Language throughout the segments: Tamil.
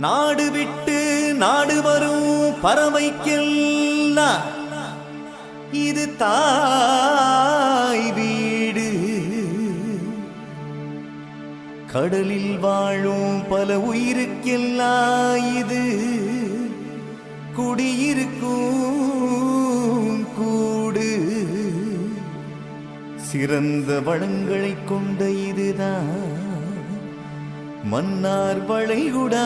நாடு விட்டு நாடு வரும் பறவைக்கெல்லாம் இது தாய் வீடு. கடலில் வாழும் பல உயிருக்கெல்லாம் இது. குடியிருக்கும் கூடு. சிறந்த வளங்களை கொண்ட இதுதான். மன்னார் வளைகுடாவின்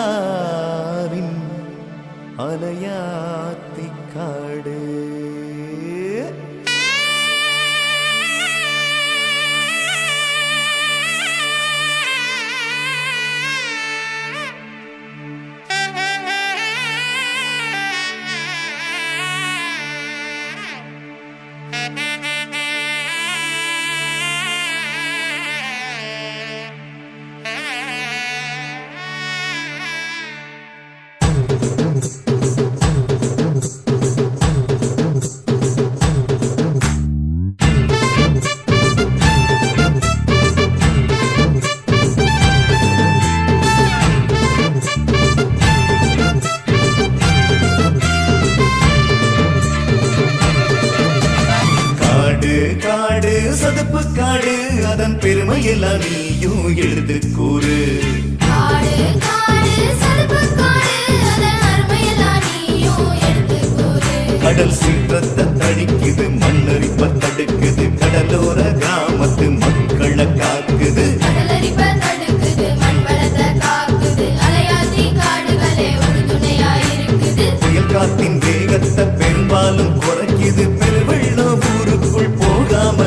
அலையாத்திக் காடு. காடு சதுப்பு காடு அதன் பெருமையெல்லாம் நீயும் எழுது கூறு. கடல் சீற்றத்தை தணிக்குது மண்ணரிப்ப தடுக்குது கடலோர கிராமத்து மக்களை காக்குது. தடுக்குது புயல் காத்தின் வேகத்தை பெரும்பாலும் குறைக்குது. பெருவெள்ளம் ஊருக்குள் போகாம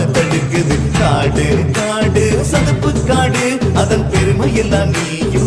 தடுக்குது காடு காடு சதுப்பு காடு. அதன் பெருமையெல்லாம் நீயும்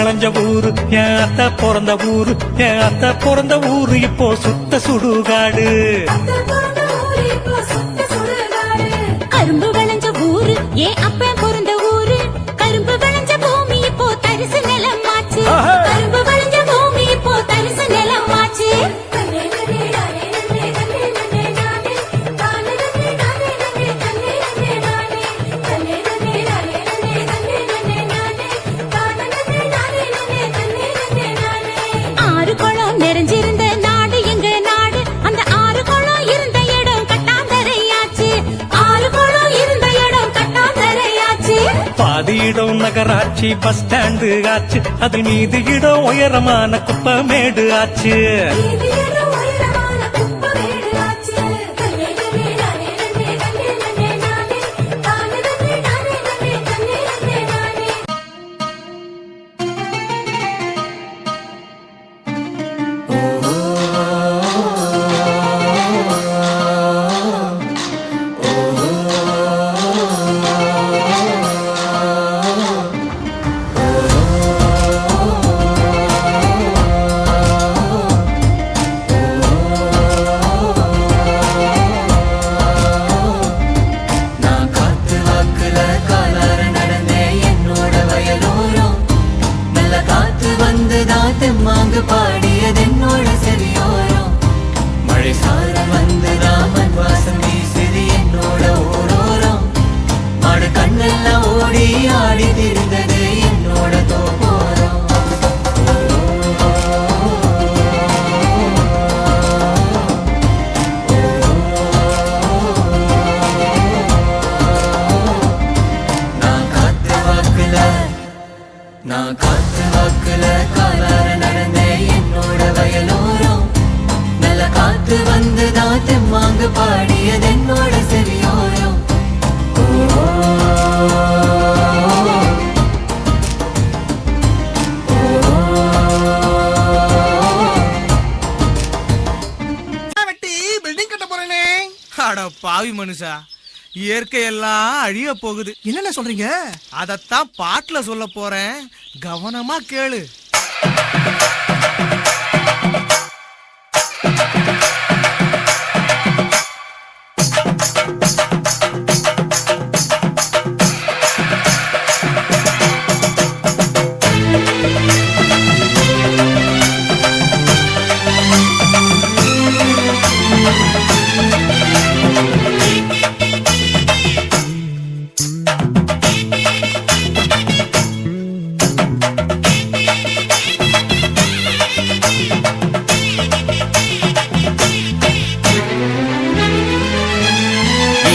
வளைஞ்ச ஊரு என் அத்தை பிறந்த ஊரு என் அத்தை பிறந்த ஊரு இப்போ சுத்த சுடுகாடு. கரும்பு விளைஞ்ச ஊரு ஏன் அப்பன் பிறந்த ஊரு? கரும்பு விளைஞ்ச பூமி இப்போ தரிசு நிலம் ஆச்சு இடம் நகராட்சி பஸ் ஸ்டாண்டு ஆச்சு. அது மீது இடம் உயரமான குப்பமேடு ஆச்சு. நான் காத்து வாக்குல காலார நடந்தேன் என்னோட வயலோரம். நல்ல காத்து வந்து வந்துதான் தெம்மாங்கு பாடியது என்னோட செவியோரம். பாவி மனுஷா. இயற்கை எல்லாம் அழிய போகுது. என்னென்ன சொல்றீங்க? அதத்தான் பாட்டுல சொல்ல போறேன். கவனமா கேளு.